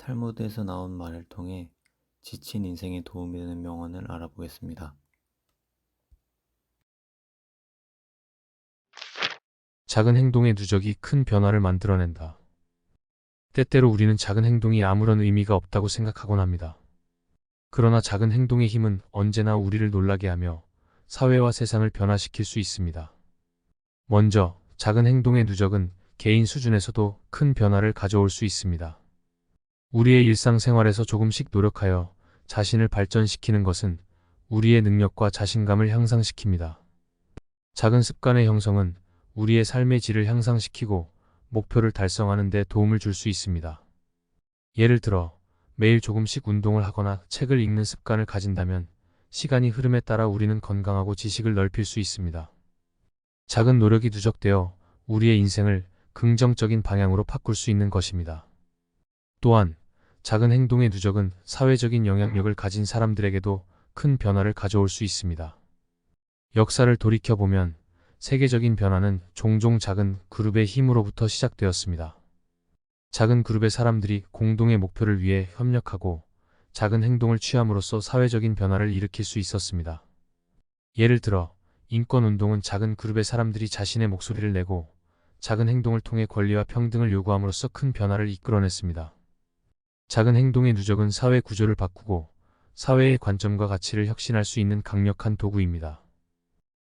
탈무드에서 나온 말을 통해 지친 인생에 도움이 되는 명언을 알아보겠습니다. 작은 행동의 누적이 큰 변화를 만들어낸다. 때때로 우리는 작은 행동이 아무런 의미가 없다고 생각하곤 합니다. 그러나 작은 행동의 힘은 언제나 우리를 놀라게 하며 사회와 세상을 변화시킬 수 있습니다. 먼저 작은 행동의 누적은 개인 수준에서도 큰 변화를 가져올 수 있습니다. 우리의 일상생활에서 조금씩 노력하여 자신을 발전시키는 것은 우리의 능력과 자신감을 향상시킵니다. 작은 습관의 형성은 우리의 삶의 질을 향상시키고 목표를 달성하는 데 도움을 줄 수 있습니다. 예를 들어 매일 조금씩 운동을 하거나 책을 읽는 습관을 가진다면 시간이 흐름에 따라 우리는 건강하고 지식을 넓힐 수 있습니다. 작은 노력이 누적되어 우리의 인생을 긍정적인 방향으로 바꿀 수 있는 것입니다. 또한 작은 행동의 누적은 사회적인 영향력을 가진 사람들에게도 큰 변화를 가져올 수 있습니다. 역사를 돌이켜보면 세계적인 변화는 종종 작은 그룹의 힘으로부터 시작되었습니다. 작은 그룹의 사람들이 공동의 목표를 위해 협력하고 작은 행동을 취함으로써 사회적인 변화를 일으킬 수 있었습니다. 예를 들어, 인권운동은 작은 그룹의 사람들이 자신의 목소리를 내고 작은 행동을 통해 권리와 평등을 요구함으로써 큰 변화를 이끌어냈습니다. 작은 행동의 누적은 사회 구조를 바꾸고 사회의 관점과 가치를 혁신할 수 있는 강력한 도구입니다.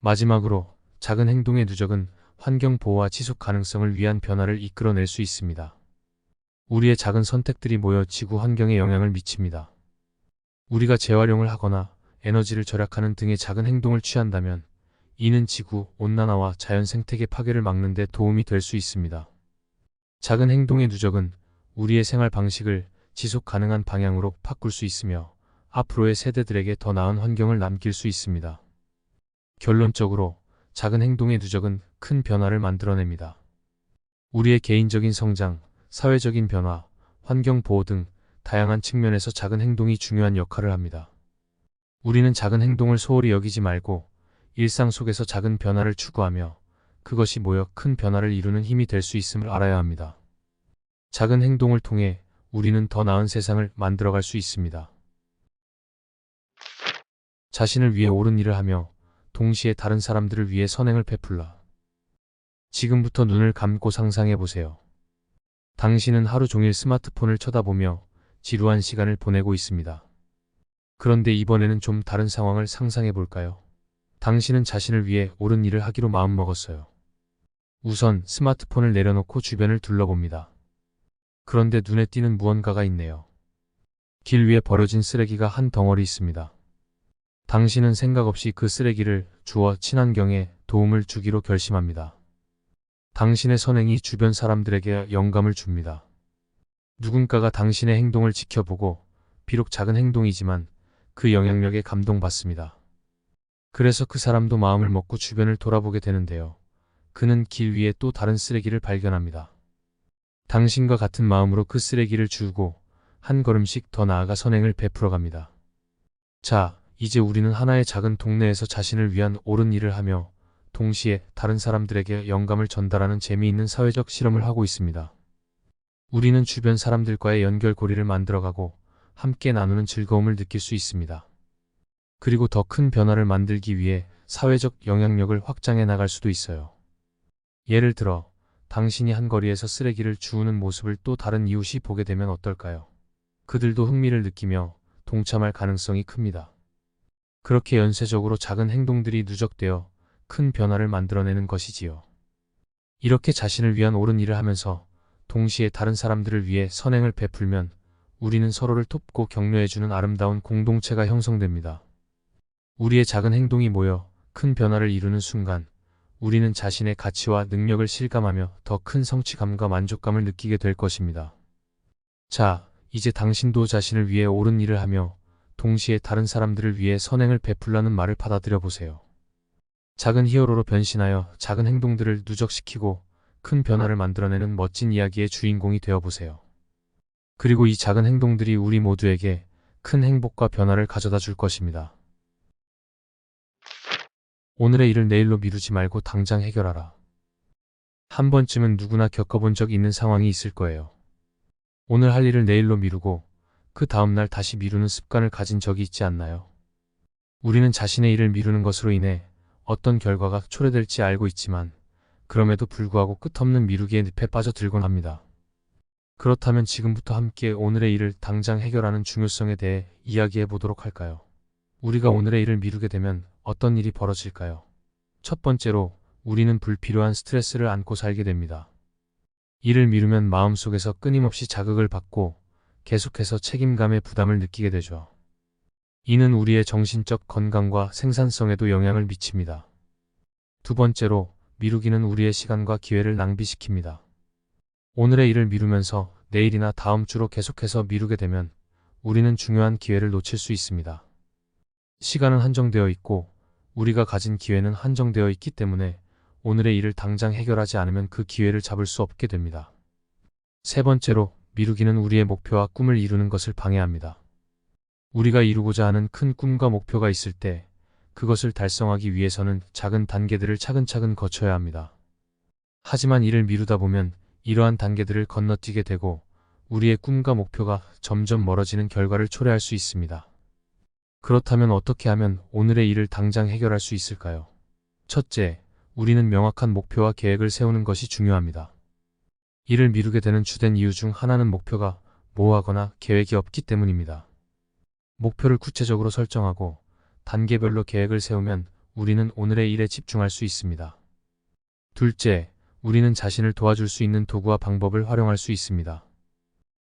마지막으로 작은 행동의 누적은 환경 보호와 지속 가능성을 위한 변화를 이끌어낼 수 있습니다. 우리의 작은 선택들이 모여 지구 환경에 영향을 미칩니다. 우리가 재활용을 하거나 에너지를 절약하는 등의 작은 행동을 취한다면 이는 지구 온난화와 자연 생태계 파괴를 막는 데 도움이 될 수 있습니다. 작은 행동의 누적은 우리의 생활 방식을 지속 가능한 방향으로 바꿀 수 있으며 앞으로의 세대들에게 더 나은 환경을 남길 수 있습니다. 결론적으로 작은 행동의 누적은 큰 변화를 만들어냅니다. 우리의 개인적인 성장, 사회적인 변화, 환경 보호 등 다양한 측면에서 작은 행동이 중요한 역할을 합니다. 우리는 작은 행동을 소홀히 여기지 말고 일상 속에서 작은 변화를 추구하며 그것이 모여 큰 변화를 이루는 힘이 될 수 있음을 알아야 합니다. 작은 행동을 통해 우리는 더 나은 세상을 만들어갈 수 있습니다. 자신을 위해 옳은 일을 하며 동시에 다른 사람들을 위해 선행을 베풀라. 지금부터 눈을 감고 상상해 보세요. 당신은 하루 종일 스마트폰을 쳐다보며 지루한 시간을 보내고 있습니다. 그런데 이번에는 좀 다른 상황을 상상해 볼까요? 당신은 자신을 위해 옳은 일을 하기로 마음먹었어요. 우선 스마트폰을 내려놓고 주변을 둘러봅니다. 그런데 눈에 띄는 무언가가 있네요. 길 위에 버려진 쓰레기가 한 덩어리 있습니다. 당신은 생각 없이 그 쓰레기를 주워 친환경에 도움을 주기로 결심합니다. 당신의 선행이 주변 사람들에게 영감을 줍니다. 누군가가 당신의 행동을 지켜보고 비록 작은 행동이지만 그 영향력에 감동받습니다. 그래서 그 사람도 마음을 먹고 주변을 돌아보게 되는데요. 그는 길 위에 또 다른 쓰레기를 발견합니다. 당신과 같은 마음으로 그 쓰레기를 주우고 한 걸음씩 더 나아가 선행을 베풀어 갑니다. 자, 이제 우리는 하나의 작은 동네에서 자신을 위한 옳은 일을 하며 동시에 다른 사람들에게 영감을 전달하는 재미있는 사회적 실험을 하고 있습니다. 우리는 주변 사람들과의 연결고리를 만들어가고 함께 나누는 즐거움을 느낄 수 있습니다. 그리고 더 큰 변화를 만들기 위해 사회적 영향력을 확장해 나갈 수도 있어요. 예를 들어, 당신이 한 거리에서 쓰레기를 주우는 모습을 또 다른 이웃이 보게 되면 어떨까요? 그들도 흥미를 느끼며 동참할 가능성이 큽니다. 그렇게 연쇄적으로 작은 행동들이 누적되어 큰 변화를 만들어내는 것이지요. 이렇게 자신을 위한 옳은 일을 하면서 동시에 다른 사람들을 위해 선행을 베풀면 우리는 서로를 돕고 격려해주는 아름다운 공동체가 형성됩니다. 우리의 작은 행동이 모여 큰 변화를 이루는 순간 우리는 자신의 가치와 능력을 실감하며 더 큰 성취감과 만족감을 느끼게 될 것입니다. 자, 이제 당신도 자신을 위해 옳은 일을 하며 동시에 다른 사람들을 위해 선행을 베풀라는 말을 받아들여 보세요. 작은 히어로로 변신하여 작은 행동들을 누적시키고 큰 변화를 만들어내는 멋진 이야기의 주인공이 되어 보세요. 그리고 이 작은 행동들이 우리 모두에게 큰 행복과 변화를 가져다 줄 것입니다. 오늘의 일을 내일로 미루지 말고 당장 해결하라. 한 번쯤은 누구나 겪어본 적 있는 상황이 있을 거예요. 오늘 할 일을 내일로 미루고 그 다음날 다시 미루는 습관을 가진 적이 있지 않나요? 우리는 자신의 일을 미루는 것으로 인해 어떤 결과가 초래될지 알고 있지만 그럼에도 불구하고 끝없는 미루기의 늪에 빠져들곤 합니다. 그렇다면 지금부터 함께 오늘의 일을 당장 해결하는 중요성에 대해 이야기해 보도록 할까요? 우리가 오늘의 일을 미루게 되면 어떤 일이 벌어질까요? 첫 번째로 우리는 불필요한 스트레스를 안고 살게 됩니다. 일을 미루면 마음속에서 끊임없이 자극을 받고 계속해서 책임감의 부담을 느끼게 되죠. 이는 우리의 정신적 건강과 생산성에도 영향을 미칩니다. 두 번째로 미루기는 우리의 시간과 기회를 낭비시킵니다. 오늘의 일을 미루면서 내일이나 다음 주로 계속해서 미루게 되면 우리는 중요한 기회를 놓칠 수 있습니다. 시간은 한정되어 있고 우리가 가진 기회는 한정되어 있기 때문에 오늘의 일을 당장 해결하지 않으면 그 기회를 잡을 수 없게 됩니다. 세 번째로 미루기는 우리의 목표와 꿈을 이루는 것을 방해합니다. 우리가 이루고자 하는 큰 꿈과 목표가 있을 때 그것을 달성하기 위해서는 작은 단계들을 차근차근 거쳐야 합니다. 하지만 이를 미루다 보면 이러한 단계들을 건너뛰게 되고 우리의 꿈과 목표가 점점 멀어지는 결과를 초래할 수 있습니다. 그렇다면 어떻게 하면 오늘의 일을 당장 해결할 수 있을까요? 첫째, 우리는 명확한 목표와 계획을 세우는 것이 중요합니다. 일을 미루게 되는 주된 이유 중 하나는 목표가 모호하거나 계획이 없기 때문입니다. 목표를 구체적으로 설정하고 단계별로 계획을 세우면 우리는 오늘의 일에 집중할 수 있습니다. 둘째, 우리는 자신을 도와줄 수 있는 도구와 방법을 활용할 수 있습니다.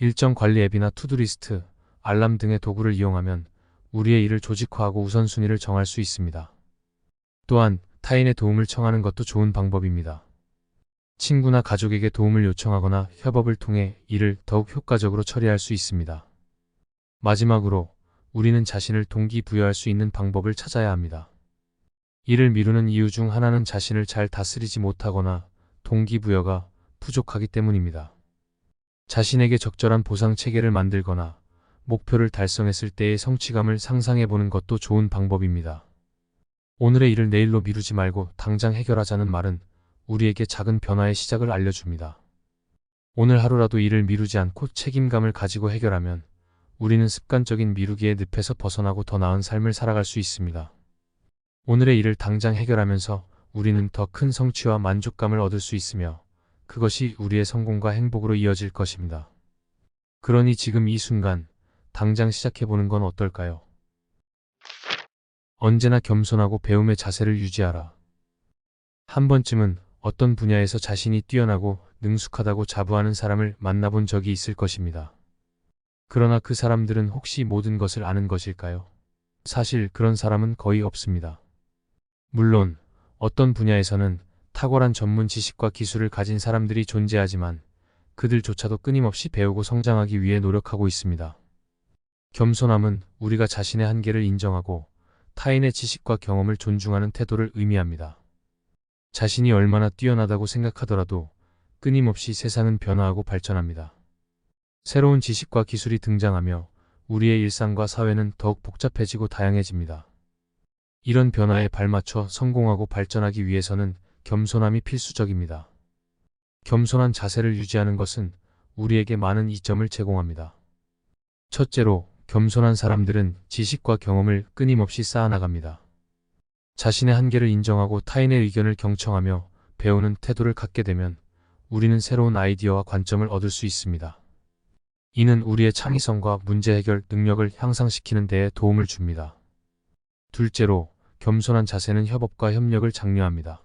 일정 관리 앱이나 투두리스트, 알람 등의 도구를 이용하면 우리의 일을 조직화하고 우선순위를 정할 수 있습니다. 또한 타인의 도움을 청하는 것도 좋은 방법입니다. 친구나 가족에게 도움을 요청하거나 협업을 통해 일을 더욱 효과적으로 처리할 수 있습니다. 마지막으로 우리는 자신을 동기부여할 수 있는 방법을 찾아야 합니다. 일을 미루는 이유 중 하나는 자신을 잘 다스리지 못하거나 동기부여가 부족하기 때문입니다. 자신에게 적절한 보상 체계를 만들거나 목표를 달성했을 때의 성취감을 상상해 보는 것도 좋은 방법입니다. 오늘의 일을 내일로 미루지 말고 당장 해결하자는 말은 우리에게 작은 변화의 시작을 알려줍니다. 오늘 하루라도 일을 미루지 않고 책임감을 가지고 해결하면 우리는 습관적인 미루기의 늪에서 벗어나고 더 나은 삶을 살아갈 수 있습니다. 오늘의 일을 당장 해결하면서 우리는 더 큰 성취와 만족감을 얻을 수 있으며 그것이 우리의 성공과 행복으로 이어질 것입니다. 그러니 지금 이 순간 당장 시작해보는 건 어떨까요? 언제나 겸손하고 배움의 자세를 유지하라. 한 번쯤은 어떤 분야에서 자신이 뛰어나고 능숙하다고 자부하는 사람을 만나본 적이 있을 것입니다. 그러나 그 사람들은 혹시 모든 것을 아는 것일까요? 사실 그런 사람은 거의 없습니다. 물론 어떤 분야에서는 탁월한 전문 지식과 기술을 가진 사람들이 존재하지만 그들조차도 끊임없이 배우고 성장하기 위해 노력하고 있습니다. 겸손함은 우리가 자신의 한계를 인정하고 타인의 지식과 경험을 존중하는 태도를 의미합니다. 자신이 얼마나 뛰어나다고 생각하더라도 끊임없이 세상은 변화하고 발전합니다. 새로운 지식과 기술이 등장하며 우리의 일상과 사회는 더욱 복잡해지고 다양해집니다. 이런 변화에 발맞춰 성공하고 발전하기 위해서는 겸손함이 필수적입니다. 겸손한 자세를 유지하는 것은 우리에게 많은 이점을 제공합니다. 첫째로, 겸손한 사람들은 지식과 경험을 끊임없이 쌓아나갑니다. 자신의 한계를 인정하고 타인의 의견을 경청하며 배우는 태도를 갖게 되면 우리는 새로운 아이디어와 관점을 얻을 수 있습니다. 이는 우리의 창의성과 문제 해결 능력을 향상시키는 데에 도움을 줍니다. 둘째로, 겸손한 자세는 협업과 협력을 장려합니다.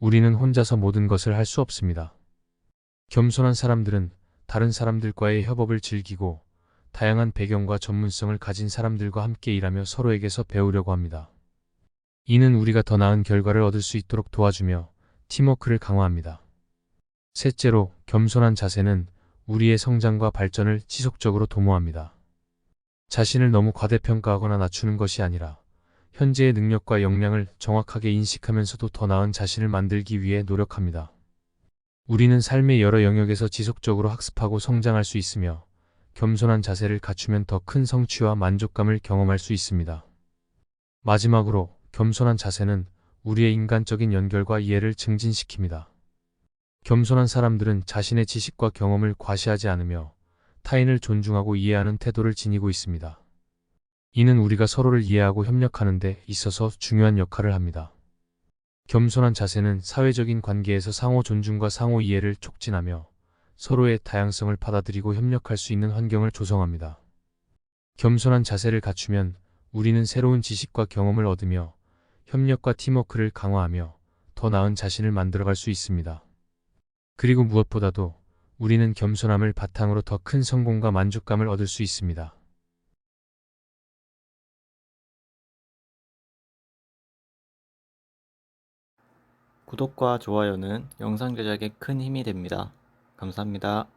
우리는 혼자서 모든 것을 할 수 없습니다. 겸손한 사람들은 다른 사람들과의 협업을 즐기고 다양한 배경과 전문성을 가진 사람들과 함께 일하며 서로에게서 배우려고 합니다. 이는 우리가 더 나은 결과를 얻을 수 있도록 도와주며 팀워크를 강화합니다. 셋째로, 겸손한 자세는 우리의 성장과 발전을 지속적으로 도모합니다. 자신을 너무 과대평가하거나 낮추는 것이 아니라 현재의 능력과 역량을 정확하게 인식하면서도 더 나은 자신을 만들기 위해 노력합니다. 우리는 삶의 여러 영역에서 지속적으로 학습하고 성장할 수 있으며 겸손한 자세를 갖추면 더 큰 성취와 만족감을 경험할 수 있습니다. 마지막으로 겸손한 자세는 우리의 인간적인 연결과 이해를 증진시킵니다. 겸손한 사람들은 자신의 지식과 경험을 과시하지 않으며 타인을 존중하고 이해하는 태도를 지니고 있습니다. 이는 우리가 서로를 이해하고 협력하는 데 있어서 중요한 역할을 합니다. 겸손한 자세는 사회적인 관계에서 상호 존중과 상호 이해를 촉진하며 서로의 다양성을 받아들이고 협력할 수 있는 환경을 조성합니다. 겸손한 자세를 갖추면 우리는 새로운 지식과 경험을 얻으며 협력과 팀워크를 강화하며 더 나은 자신을 만들어갈 수 있습니다. 그리고 무엇보다도 우리는 겸손함을 바탕으로 더 큰 성공과 만족감을 얻을 수 있습니다. 구독과 좋아요는 영상 제작에 큰 힘이 됩니다. 감사합니다.